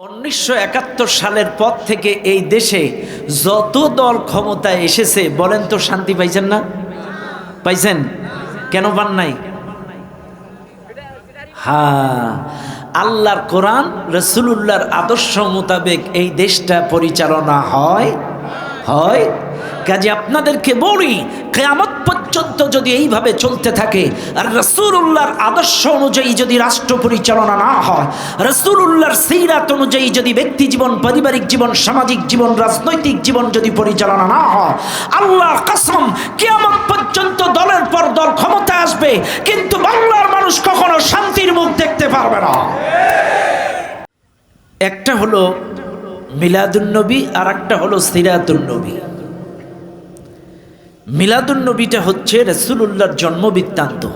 উনিশশো একাত্তর সালের পর থেকে এই দেশে যত দল ক্ষমতায় এসেছে, বলেন তো শান্তি পাইছেন না? পাইছেন? কেন পান নাই? হ্যাঁ আল্লাহর কোরআন, রসুলুল্লাহর আদর্শ মোতাবেক এই দেশটা পরিচালনা হয় হয়? কাজে আপনাদেরকে বলি, কেয়ামত পর্যন্ত যদি এইভাবে চলতে থাকে, আর রসুল্লাহর আদর্শ অনুযায়ী যদি রাষ্ট্র পরিচালনা না হয় রসুল্লাহর সিরাত অনুযায়ী যদি ব্যক্তি জীবন, পারিবারিক জীবন, সামাজিক জীবন, রাজনৈতিক জীবন যদি পরিচালনা না হয়, আল্লাহর কসম, কেয়ামত পর্যন্ত দলের পর দল ক্ষমতা আসবে, কিন্তু বাংলার মানুষ কখনো শান্তির মুখ দেখতে পারবে না। একটা হলো মিলাদুন্নবী আর একটা হলো সিরাতুন্নবী। মিলাদুন্নবীটা হচ্ছে রসুলুল্লাহর জন্মবৃত্তান্ত।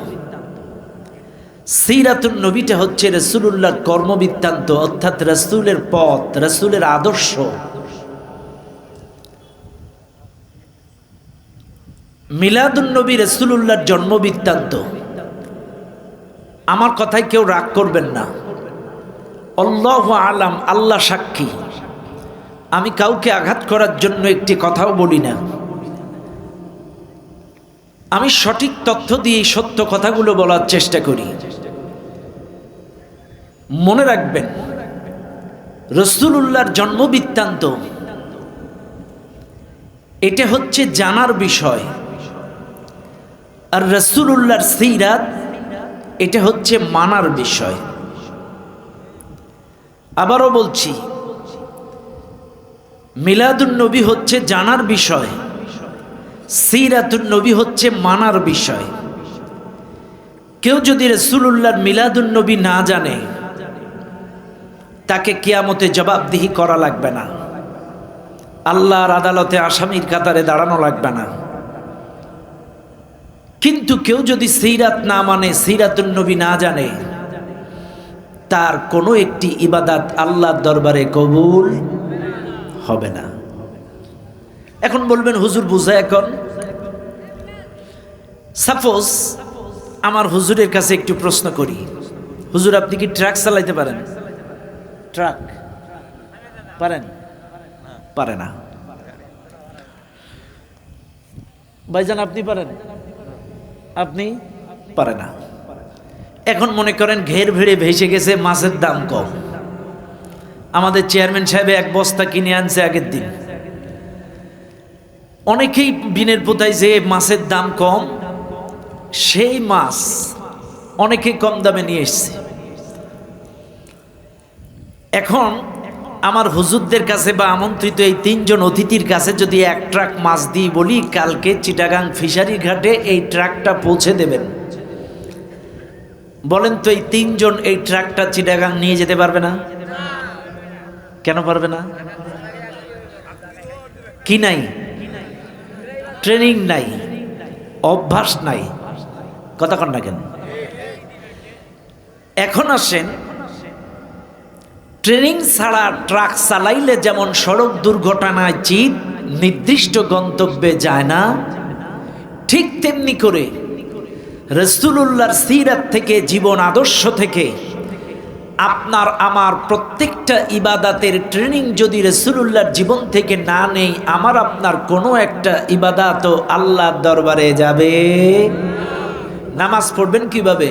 সিরাতুন নবীটা হচ্ছে রসুলুল্লাহর কর্মবৃত্তান্ত, অর্থাৎ রসুলের পথ, রসুলের আদর্শ। মিলাদুন্নবী রসুলুল্লাহর জন্মবৃত্তান্ত। আমার কথায় কেউ রাগ করবেন না। অল্লাহ আলাম, আল্লাহ সাক্ষী। আমি কাউকে আঘাত করার জন্য একটি কথাও বলি না। আমি সঠিক তথ্য দিয়ে সত্য কথাগুলো বলার চেষ্টা করি। মনে রাখবেন, রসুলুল্লাহর জন্মবৃত্তান্ত, এটা হচ্ছে জানার বিষয়। আর রসুলুল্লাহর সিরাত, এটা হচ্ছে মানার বিষয়। আবারও বলছি মিলাদুন নবী হচ্ছে জানার বিষয় সিরাতুন নবী হচ্ছে মানার বিষয়। কেউ যদি রসুল্লাহর মিলাদুন নবী না জানে, তাকে কিয়ামতে জবাবদিহি করা লাগবে না। আল্লাহর আদালতে আসামির কাতারে দাঁড়ানো লাগবে না। কিন্তু কেউ যদি সিরাত না মানে সিরাতুন নবী না জানে, তার কোনো একটি ইবাদাত আল্লাহর দরবারে কবুল হবে না। এখন বলবেন হুজুর বুঝা এখন? সাপোজ আমার হুজুরের কাছে একটু প্রশ্ন করি। হুজুর আপনি কি ট্রাক চালাইতে পারেন? ট্রাক? পারেন? পারে না। ভাইজান আপনি পারেন? আপনি? পারে না। এখন মনে করেন ঘের ভেড়ে ভেসে গেছে মাছের দাম কম। আমাদের চেয়ারম্যান সাহেব এক বস্তা কিনে আনছে আগের দিন। অনেকেই বিনের পোতায় যে মাছের দাম কম, সেই মাছ অনেকে কম দামে নিয়ে এসছে। এখন আমার হুজুরদের কাছে বা আমন্ত্রিত এই তিনজন অতিথির কাছে যদি এক ট্রাক মাছ দিই বলি, কালকে চিটাগাং ফিশারি ঘাটে এই ট্রাকটা পৌঁছে দেবেন। বলেন তো এই তিনজন এই ট্রাকটা চিটাগাং নিয়ে যেতে পারবে না? কেন পারবে না? কি নাই? ট্রেনিং নাই, অভ্যাস নাই। কথা কন না কেন? এখন আসেন, ট্রেনিং ছাড়া ট্রাক চালাইলে যেমন সড়ক দুর্ঘটনায় চিত নির্দিষ্ট গন্তব্যে যায় না, ঠিক তেমনি করে রসুলুল্লাহর সিরাত থেকে জীবন আদর্শ থেকে আপনার, আমার প্রত্যেকটা ইবাদাতের ট্রেনিং যদি রসুলুল্লাহর জীবন থেকে না নেই, আমার আপনার কোনো একটা ইবাদাত আল্লাহর দরবারে যাবে। নামাজ পড়বেন কীভাবে?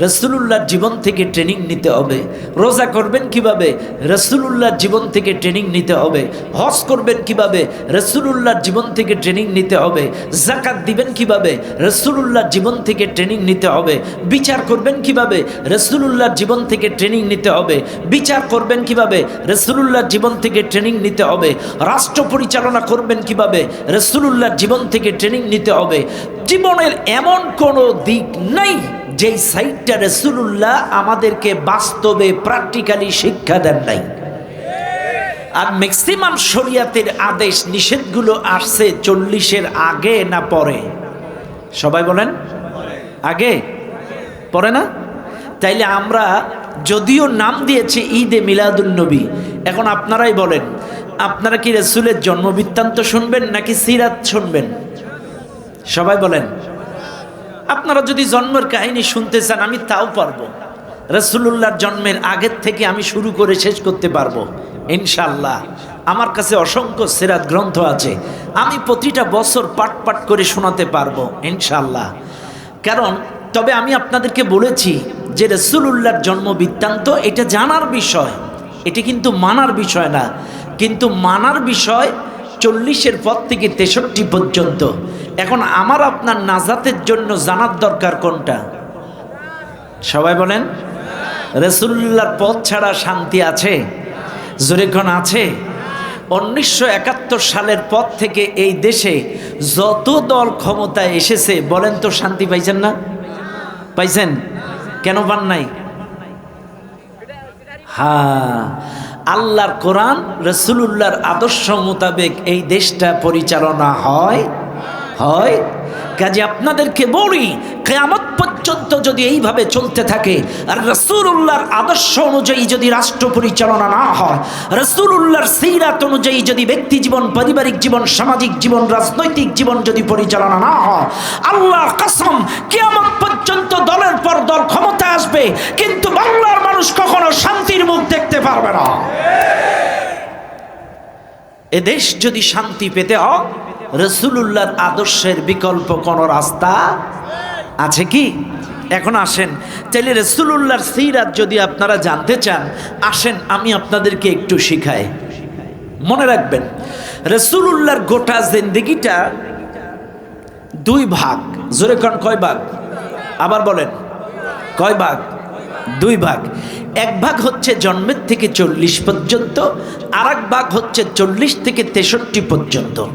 রসুলুল্লাহর জীবন থেকে ট্রেনিং নিতে হবে। রোজা করবেন কীভাবে? রসুলুল্লাহর জীবন থেকে ট্রেনিং নিতে হবে। হজ করবেন কীভাবে? রসুলুল্লাহর জীবন থেকে ট্রেনিং নিতে হবে। জাকাত দিবেন কীভাবে? রসুলুল্লাহর জীবন থেকে ট্রেনিং নিতে হবে। বিচার করবেন কীভাবে? রসুলুল্লাহর জীবন থেকে ট্রেনিং নিতে হবে। বিচার করবেন কীভাবে? রসুলুল্লাহর জীবন থেকে ট্রেনিং নিতে হবে। রাষ্ট্র পরিচালনা করবেন কীভাবে? রসুলুল্লাহর জীবন থেকে ট্রেনিং নিতে হবে। জীবনের এমন কোনো দিক নেই যেই সাইটটা রসুল্লাহ আমাদেরকে বাস্তবে প্র্যাকটিক্যালি শিক্ষা দেন নাই। আর ম্যাক্সিমাম শরিয়াতের আদেশ নিষেধগুলো আসছে চল্লিশের আগে না পরে? সবাই বলেন, আগে? পরে না? তাইলে আমরা যদিও নাম দিয়েছি ঈদে মিলাদুন্নবী এখন আপনারাই বলেন, আপনারা কি রসুলের জন্মবৃত্তান্ত শুনবেন নাকি সিরাত শুনবেন? সবাই বলেন। আপনারা যদি জন্মের কাহিনী শুনতে চান, আমি তাও পারব। রসুল্লাহর জন্মের আগের থেকে আমি শুরু করে শেষ করতে পারব ইনশাল্লাহ আমার কাছে অসংখ্য সেরাত গ্রন্থ আছে, আমি প্রতিটা বছর পাট পাট করে শোনাতে পারব ইনশাল্লাহ কারণ, তবে আমি আপনাদেরকে বলেছি যে রসুল্লাহর জন্ম বৃত্তান্ত, এটা জানার বিষয়। এটি কিন্তু মানার বিষয় না। কিন্তু মানার বিষয় চল্লিশের পর থেকে তেষট্টি পর্যন্ত। এখন আমার আপনার নাজাতের জন্য জানার দরকার কোনটা? সবাই বলেন রসুল্লাহর পথ ছাড়া শান্তি আছে? জোরেক্ষণ আছে? উনিশশো একাত্তর সালের পর থেকে এই দেশে যত দল ক্ষমতায় এসেছে, বলেন তো শান্তি পাইছেন না? পাইছেন? কেন পান নাই? হ্যাঁ আল্লাহর কোরআন, রসুলুল্লাহর আদর্শ মোতাবেক এই দেশটা পরিচালনা হয় হয়? কাজে আপনাদেরকে বলি, কেয়ামত পর্যন্ত যদি এইভাবে চলতে থাকে আর রসুল্লাহর আদর্শ অনুযায়ী যদি রাষ্ট্র পরিচালনা না হয় রসুল্লাহর সেইরাত অনুযায়ী যদি ব্যক্তি জীবন, পারিবারিক জীবন, সামাজিক জীবন, রাজনৈতিক জীবন যদি পরিচালনা না হয় আল্লাহ কাসম, কেয়ামত পর্যন্ত দলের পর দল ক্ষমতা আসবে, কিন্তু বাংলার মানুষ কখনো শান্তির মুখ দেখতে পারবে না। এদেশ যদি শান্তি পেতে হয় রসুলুল্লাহর আদর্শের বিকল্প কোনো রাস্তা আছে কি? এখন আসেন। তাহলে রসুলুল্লাহর সিরাত যদি আপনারা জানতে চান, আসেন আমি আপনাদেরকে একটু শিখাই। মনে রাখবেন, রসুলুল্লাহর গোটা জিন্দিগিটা দুই ভাগ। জোরে কন, কয় ভাগ? আবার বলেন, কয় ভাগ? দুই ভাগ। এক ভাগ হচ্ছে জন্মের থেকে চল্লিশ পর্যন্ত আর ভাগ হচ্ছে চল্লিশ থেকে তেষট্টি পর্যন্ত।